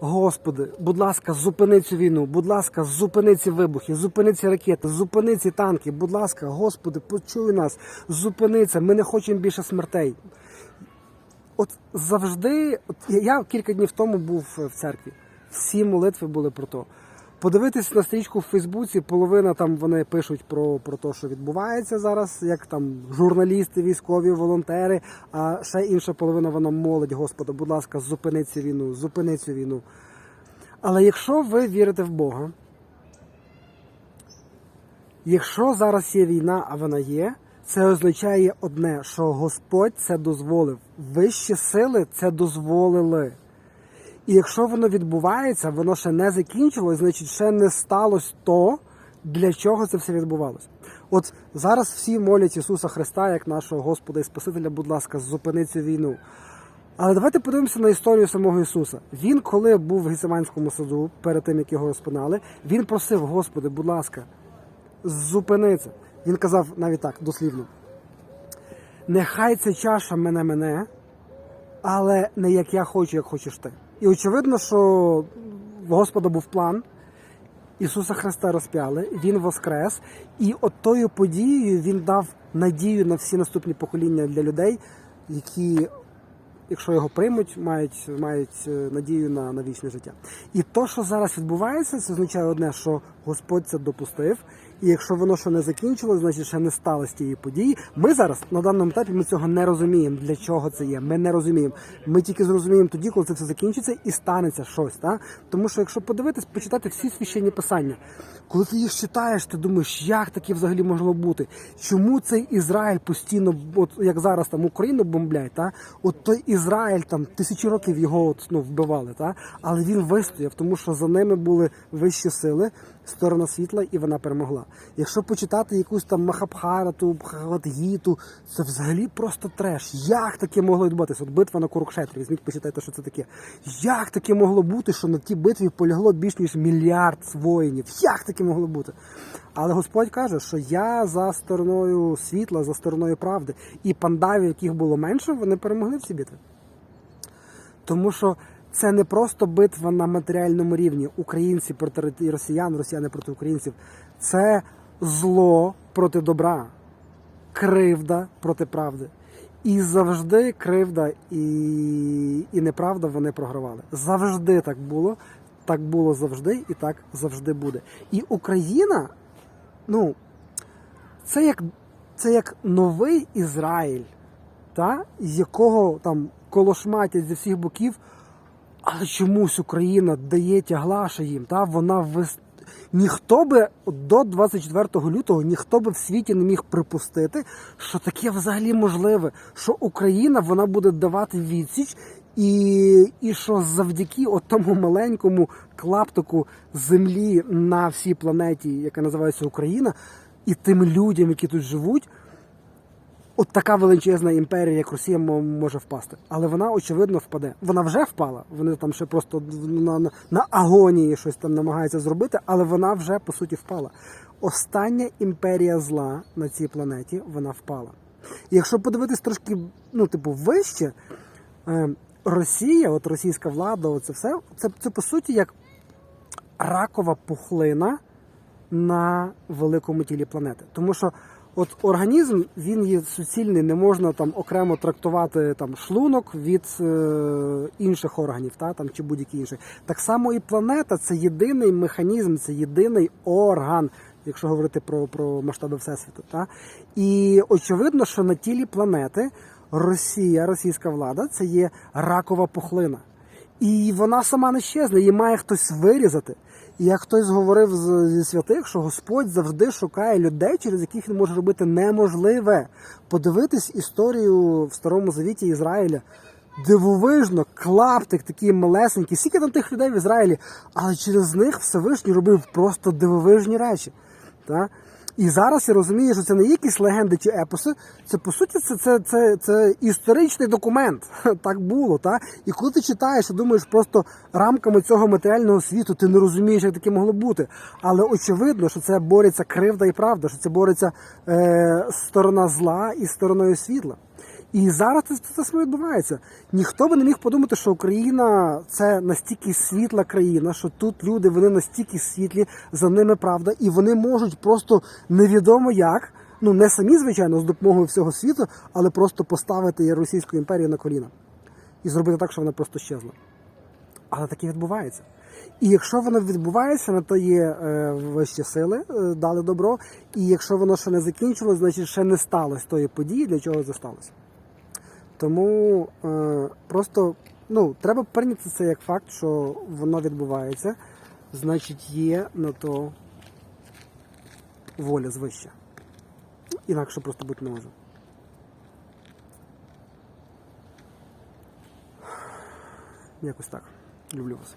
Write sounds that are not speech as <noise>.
Господи, будь ласка, зупини цю війну, будь ласка, зупини ці вибухи, зупини ці ракети, зупини ці танки, будь ласка, Господи, почуй нас, зупини це, ми не хочемо більше смертей. От завжди, от я кілька днів тому був в церкві. Всі молитви були про то. Подивитись на стрічку в Фейсбуці, половина там вони пишуть про, про те, що відбувається зараз, як там журналісти, військові, волонтери, а ще інша половина вона молить, Господа, будь ласка, зупини цю війну, зупини цю війну. Але якщо ви вірите в Бога, якщо зараз є війна, а вона є, це означає одне, що Господь це дозволив. Вищі сили це дозволили. І якщо воно відбувається, воно ще не закінчилось, значить ще не сталося то, для чого це все відбувалося. От зараз всі молять Ісуса Христа, як нашого Господа і Спасителя, будь ласка, зупини цю війну. Але давайте подивимося на історію самого Ісуса. Він, коли був в Гесиманському саду, перед тим як його розпинали, він просив, Господи, будь ласка, зупини це. Він казав навіть так, дослівно. Нехай ця чаша мене мене, але не як я хочу, як хочеш ти. І очевидно, що в Господа був план. Ісуса Христа розп'яли, Він воскрес, і от тою подією Він дав надію на всі наступні покоління для людей, які, якщо його приймуть, мають, мають е, надію на, на вічне життя. І то, що зараз відбувається, це означає одне, що Господь це допустив. І якщо воно ще не закінчилось, значить ще не сталося тієї події. Ми зараз на даному етапі ми цього не розуміємо. Для чого це є? Ми не розуміємо. Ми тільки зрозуміємо тоді, коли це все закінчиться і станеться щось. Та? Тому що якщо подивитись, почитати всі священні писання, коли ти їх читаєш, ти думаєш, як таке взагалі могло бути? Чому цей Ізраїль постійно, от як зараз там Україну бомблять, та? от той Ізраїль там тисячі років його от, ну, вбивали, та? але він вистояв, тому що за ними були вищі сили, сторона світла, і вона перемогла. Якщо почитати якусь там Махабхарату, Бхагавадгіту, це взагалі просто треш. Як таке могло відбутися? От битва на Курукшетрі, візьміть, почитайте, що це таке. Як таке могло бути, що на тій битві полягло більш ніж мільярд воїнів? Як таке могло бути? Але Господь каже, що я за стороною світла, за стороною правди. І пандавів, яких було менше, вони перемогли в цій битві. Тому що це не просто битва на матеріальному рівні українці проти росіян, росіяни проти українців. Це зло проти добра, кривда проти правди. І завжди кривда і, і неправда вони програвали. Завжди так було, так було завжди і так завжди буде. І Україна, ну, це як, це як новий Ізраїль, та, з якого там колошматять зі всіх боків, але чомусь Україна дає тяглаша їм. Та, вона вис... Ніхто би до 24 лютого ніхто би в світі не міг припустити, що таке взагалі можливе, що Україна вона буде давати відсіч, і, і що завдяки тому маленькому клаптику землі на всій планеті, яка називається Україна, і тим людям, які тут живуть, от така величезна імперія, як Росія, може впасти. Але вона, очевидно, впаде. Вона вже впала. Вони там ще просто на, на, на агонії щось там намагаються зробити, але вона вже по суті впала. Остання імперія зла на цій планеті вона впала. І якщо подивитись трошки, ну, типу, вище, е, Росія, от російська влада, оце все, це, це по суті як ракова пухлина на великому тілі планети. Тому що от організм він є суцільний, не можна там окремо трактувати там шлунок від е, інших органів, та там чи будь-які інші. Так само і планета це єдиний механізм, це єдиний орган. Якщо говорити про, про масштаби всесвіту, та і очевидно, що на тілі планети Росія, російська влада, це є ракова пухлина. І вона сама не щезне, її має хтось вирізати. І як хтось говорив зі святих, що Господь завжди шукає людей, через яких він може робити неможливе. Подивитись історію в Старому Завіті Ізраїля. Дивовижно, клаптик такий малесенький. Скільки там тих людей в Ізраїлі, але через них Всевишній робив просто дивовижні речі. Та? І зараз я розумію, що це не якісь легенди чи епоси, це по суті це, це, це, це історичний документ. <laughs> Так було. Та? І коли ти читаєш думаєш просто рамками цього матеріального світу, ти не розумієш, як таке могло бути. Але очевидно, що це бореться кривда і правда, що це бореться е, сторона зла і стороною світла. І зараз це, саме відбувається. Ніхто би не міг подумати, що Україна це настільки світла країна, що тут люди вони настільки світлі, за ними правда, і вони можуть просто невідомо як, ну не самі, звичайно, з допомогою всього світу, але просто поставити Російську імперію на коліна і зробити так, що вона просто щезла. Але таке відбувається. І якщо воно відбувається, на то є е, вищі сили, е, дали добро. І якщо воно ще не закінчилось, значить ще не сталося тої події, для чого це сталося. Тому е, просто ну, треба прийняти це як факт, що воно відбувається, значить є на то воля звища. Інакше просто бути не може. Якось так. Люблю вас.